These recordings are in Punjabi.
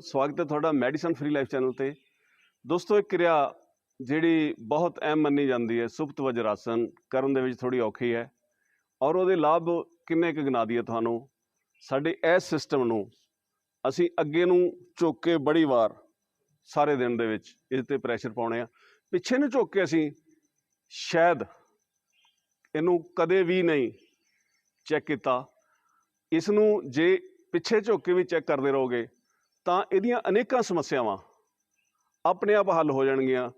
ਸਵਾਗਤ ਹੈ ਤੁਹਾਡਾ ਮੈਡੀਸਨ ਫ੍ਰੀ ਲਾਈਫ ਚੈਨਲ ਤੇ। ਦੋਸਤੋ ਇਹ ਕਿਰਿਆ ਜਿਹੜੀ ਬਹੁਤ ਅਹਿਮ ਮੰਨੀ ਜਾਂਦੀ ਹੈ, ਸੁਪਤ ਵਜਰ ਆਸਨ ਕਰਨ ਦੇ ਵਿੱਚ ਥੋੜੀ ਔਖੀ ਹੈ ਔਰ ਉਹਦੇ ਲਾਭ ਕਿੰਨੇ ਕੁ ਗਿਣਾ ਦਈਏ ਤੁਹਾਨੂੰ? ਸਾਡੇ ਇਸ ਸਿਸਟਮ ਨੂੰ ਅਸੀਂ ਅੱਗੇ ਨੂੰ ਝੁੱਕ ਕੇ ਬੜੀ ਵਾਰ ਸਾਰੇ ਦਿਨ ਦੇ ਵਿੱਚ ਇਸ ਤੇ ਪ੍ਰੈਸ਼ਰ ਪਾਉਣੇ ਆ। ਪਿੱਛੇ ਨੂੰ ਝੁੱਕ ਕੇ ਅਸੀਂ ਸ਼ਾਇਦ ਇਹਨੂੰ ਕਦੇ ਵੀ ਨਹੀਂ ਚੈੱਕ ਕੀਤਾ। ਇਸ ਨੂੰ ਜੇ ਪਿੱਛੇ ਝੁੱਕ ਕੇ ਵੀ ਚੈੱਕ ਕਰਦੇ ਰਹੋਗੇ ਤਾਂ ਇਹਦੀਆਂ ਅਨੇਕਾਂ ਸਮੱਸਿਆਵਾਂ ਆਪਣੇ ਆਪ ਹੱਲ ਹੋ ਜਾਣਗੀਆਂ।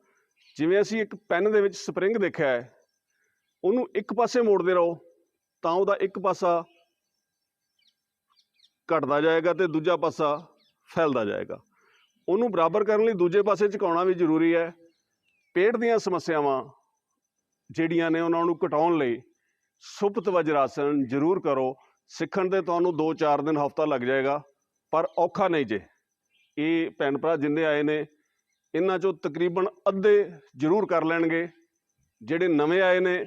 ਜਿਵੇਂ ਅਸੀਂ ਇੱਕ ਪੈਨ ਦੇ ਵਿੱਚ ਸਪਰਿੰਗ ਦੇਖਿਆ ਹੈ, ਉਹਨੂੰ ਇੱਕ ਪਾਸੇ ਮੋੜਦੇ ਰਹੋ, ਤਾਂ ਉਹਦਾ ਇੱਕ ਪਾਸਾ ਘਟਦਾ ਜਾਏਗਾ ਤੇ ਦੂਜਾ ਪਾਸਾ ਫੈਲਦਾ ਜਾਏਗਾ। ਉਹਨੂੰ ਬਰਾਬਰ ਕਰਨ ਲਈ ਦੂਜੇ ਪਾਸੇ ਝੁਕਾਉਣਾ ਵੀ ਜ਼ਰੂਰੀ ਹੈ। ਪੇਟ ਦੀਆਂ ਸਮੱਸਿਆਵਾਂ ਜਿਹੜੀਆਂ ਨੇ ਉਹਨਾਂ ਨੂੰ ਘਟਾਉਣ ਲਈ ਸੁਪਤ ਵਜਰਾਸਨ ਜ਼ਰੂਰ ਕਰੋ। ਸਿੱਖਣ ਦੇ ਤੁਹਾਨੂੰ 2-4 ਦਿਨ ਹਫਤਾ ਲੱਗ ਜਾਏਗਾ, ਪਰ ਔਖਾ ਨਹੀਂ ਜੇ। ਇਹ ਭੈਣ ਭਰਾ ਜਿੰਨੇ ਆਏ ਨੇ, ਇਹਨਾਂ ਚੋਂ ਤਕਰੀਬਨ ਅੱਧੇ ਜ਼ਰੂਰ ਕਰ ਲੈਣਗੇ। ਜਿਹੜੇ ਨਵੇਂ ਆਏ ਨੇ,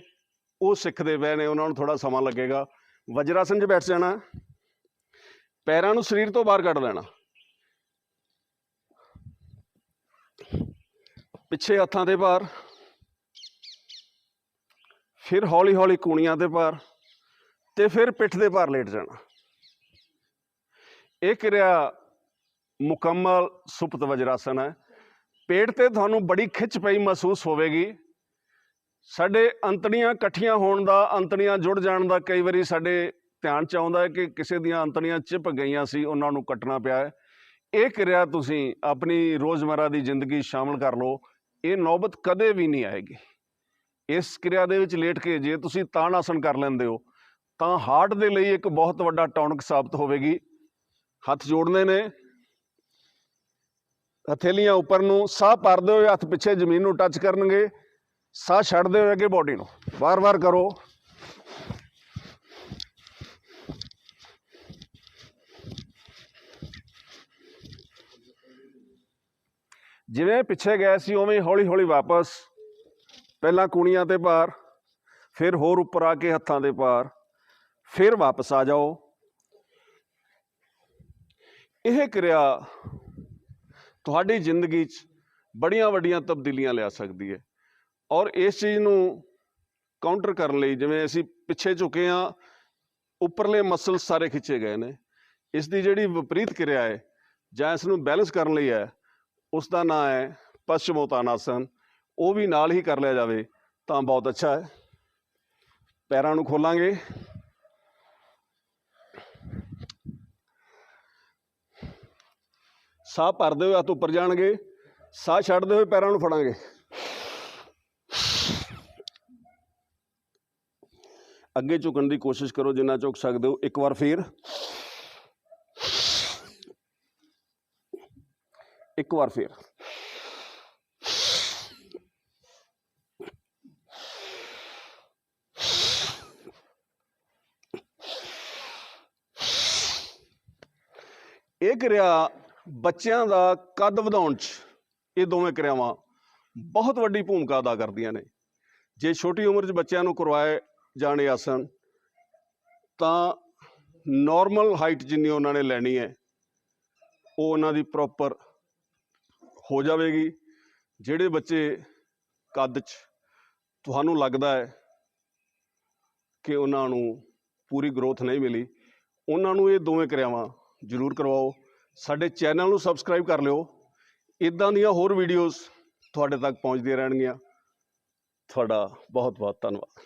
ਉਹ ਸਿੱਖਦੇ ਪਏ ਨੇ, ਉਹਨਾਂ ਨੂੰ ਥੋੜਾ ਸਮਾਂ ਲੱਗੇਗਾ। ਵਜਰਾਸਨ 'ਚ ਬੈਠ ਜਾਣਾ। ਪੈਰਾਂ ਨੂੰ ਸਰੀਰ ਤੋਂ ਬਾਹਰ ਕੱਢ ਲੈਣਾ। ਪਿੱਛੇ ਹੱਥਾਂ ਦੇ ਭਾਰ। ਫਿਰ ਹੌਲੀ ਹੌਲੀ ਕੂਣੀਆਂ ਦੇ ਭਾਰ ਤੇ ਫਿਰ ਪਿੱਠ ਦੇ ਭਾਰ ਲੇਟ ਜਾਣਾ। ਇਹ ਕਿਰਿਆ ਮੁਕੰਮਲ ਸੁਪਤ ਵਜਰਾਸਨ ਹੈ। ਪੇਟ ਤੇ ਤੁਹਾਨੂੰ ਬੜੀ ਖਿੱਚ ਪਈ ਮਹਿਸੂਸ ਹੋਵੇਗੀ। ਸਾਡੇ ਅੰਤੜੀਆਂ ਇਕੱਠੀਆਂ ਹੋਣ ਦਾ, ਅੰਤੜੀਆਂ ਜੁੜ ਜਾਣ ਦਾ ਕਈ ਵਾਰੀ ਸਾਡੇ ਧਿਆਨ ਚ ਆਉਂਦਾ ਹੈ ਕਿ ਕਿਸੇ ਦੀਆਂ ਅੰਤੜੀਆਂ ਚਿਪ ਗਈਆਂ ਸੀ, ਉਹਨਾਂ ਨੂੰ ਕੱਟਣਾ ਪਿਆ ਹੈ। ਇਹ ਕਿਰਿਆ ਤੁਸੀਂ ਆਪਣੀ ਰੋਜ਼ਮਰਾ ਦੀ ਜ਼ਿੰਦਗੀ ਸ਼ਾਮਲ ਕਰ ਲਓ। ਇਹ ਨੌਬਤ ਕਦੇ ਵੀ ਨਹੀਂ ਆਏਗੀ। ਇਸ ਕਿਰਿਆ ਦੇ ਵਿੱਚ ਲੇਟ ਕੇ ਜੇ ਤੁਸੀਂ ਤਾਣ ਆਸਣ ਕਰ ਲੈਂਦੇ ਹੋ, ਤਾਂ ਹਾਰਟ ਦੇ ਲਈ ਇੱਕ ਬਹੁਤ ਵੱਡਾ ਟੌਨਿਕ ਸਾਬਤ ਹੋਵੇਗੀ। ਹੱਥ ਜੋੜਨੇ ਨੇ ਹਥੇਲੀਆਂ ਉੱਪਰ ਨੂੰ, ਸਾਹ ਭਰਦੇ ਹੋਏ ਹੱਥ ਪਿੱਛੇ ਜ਼ਮੀਨ ਨੂੰ ਟੱਚ ਕਰਨਗੇ, ਸਾਹ ਛੱਡਦੇ ਹੋਏ ਅੱਗੇ ਬਾਡੀ ਨੂੰ। ਵਾਰ-ਵਾਰ ਕਰੋ। ਜਿਵੇਂ ਪਿੱਛੇ ਗਏ ਸੀ, ਉਵੇਂ ਹੌਲੀ-ਹੌਲੀ ਵਾਪਸ। ਪਹਿਲਾਂ ਕੂਣੀਆਂ ਤੇ ਭਾਰ, ਫਿਰ ਹੋਰ ਉੱਪਰ ਆ ਕੇ ਹੱਥਾਂ ਦੇ ਪਾਰ ਫਿਰ ਵਾਪਸ ਆ ਜਾਓ। ਇਹ ਕਿਰਿਆ ਤੁਹਾਡੀ ਜ਼ਿੰਦਗੀ 'ਚ ਬੜੀਆਂ ਵੱਡੀਆਂ ਤਬਦੀਲੀਆਂ ਲਿਆ ਸਕਦੀ ਹੈ। ਔਰ ਇਸ ਚੀਜ਼ ਨੂੰ ਕਾਊਂਟਰ ਕਰਨ ਲਈ ਜਿਵੇਂ ਅਸੀਂ ਪਿੱਛੇ ਝੁਕੇ ਆ ਉੱਪਰਲੇ ਮਸਲ ਸਾਰੇ ਖਿੱਚੇ ਗਏ ਨੇ। ਇਸ ਦੀ ਜਿਹੜੀ ਵਿਪਰੀਤ ਕਿਰਿਆ ਹੈ ਜਾਂ ਇਸ ਨੂੰ ਬੈਲੈਂਸ ਕਰਨ ਲਈ ਹੈ, ਉਸ ਦਾ ਨਾਮ ਹੈ ਪਸ਼ਚਮੋਤਾਨਾਸਨ। ਉਹ ਵੀ ਨਾਲ ਹੀ ਕਰ ਲਿਆ ਜਾਵੇ ਤਾਂ ਬਹੁਤ ਅੱਛਾ ਹੈ। ਪੈਰਾਂ ਨੂੰ ਖੋਲਾਂਗੇ। ਸਾਹ ਭਰਦੇ ਹੋਏ ਹੱਥ ਉੱਪਰ ਜਾਣਗੇ, ਸਾਹ ਛੱਡਦੇ ਹੋਏ ਪੈਰਾਂ ਨੂੰ ਫੜਾਂਗੇ। ਅੱਗੇ ਝੁਕਣ ਦੀ ਕੋਸ਼ਿਸ਼ ਕਰੋ, ਜਿੰਨਾ ਝੁਕ ਸਕਦੇ ਹੋ, ਇੱਕ ਵਾਰ ਫੇਰ। ਇੱਕ ਵਾਰ ਫੇਰ। ਇਹ ਕਿਰਿਆ ਬੱਚਿਆਂ ਦਾ ਕੱਦ ਵਧਾਉਣ 'ਚ ਇਹ ਦੋਵੇਂ ਕਿਰਿਆਵਾਂ ਬਹੁਤ ਵੱਡੀ ਭੂਮਿਕਾ ਅਦਾ ਕਰਦੀਆਂ ਨੇ। ਜੇ ਛੋਟੀ ਉਮਰ 'ਚ ਬੱਚਿਆਂ ਨੂੰ ਕਰਵਾਏ ਜਾਣੇ ਆਸਨ ਤਾਂ ਨਾਰਮਲ ਹਾਈਟ ਜਿੰਨੀ ਉਹਨਾਂ ਨੇ ਲੈਣੀ ਹੈ, ਉਹ ਉਹਨਾਂ ਦੀ ਪ੍ਰੋਪਰ ਹੋ ਜਾਵੇਗੀ। ਜਿਹੜੇ ਬੱਚੇ ਕੱਦ 'ਚ ਤੁਹਾਨੂੰ ਲੱਗਦਾ ਹੈ ਕਿ ਉਹਨਾਂ ਨੂੰ ਪੂਰੀ ਗਰੋਥ ਨਹੀਂ ਮਿਲੀ, ਉਹਨਾਂ ਨੂੰ ਇਹ ਦੋਵੇਂ ਕਿਰਿਆਵਾਂ ਜ਼ਰੂਰ ਕਰਵਾਓ। ਸਾਡੇ ਚੈਨਲ ਨੂੰ ਸਬਸਕ੍ਰਾਈਬ ਕਰ ਲਿਓ। ਇਦਾਂ ਦੀਆਂ ਹੋਰ ਵੀਡੀਓਜ਼ ਤੁਹਾਡੇ ਤੱਕ ਪਹੁੰਚਦੀਆਂ ਰਹਿਣਗੀਆਂ। ਤੁਹਾਡਾ ਬਹੁਤ ਬਹੁਤ ਧੰਨਵਾਦ।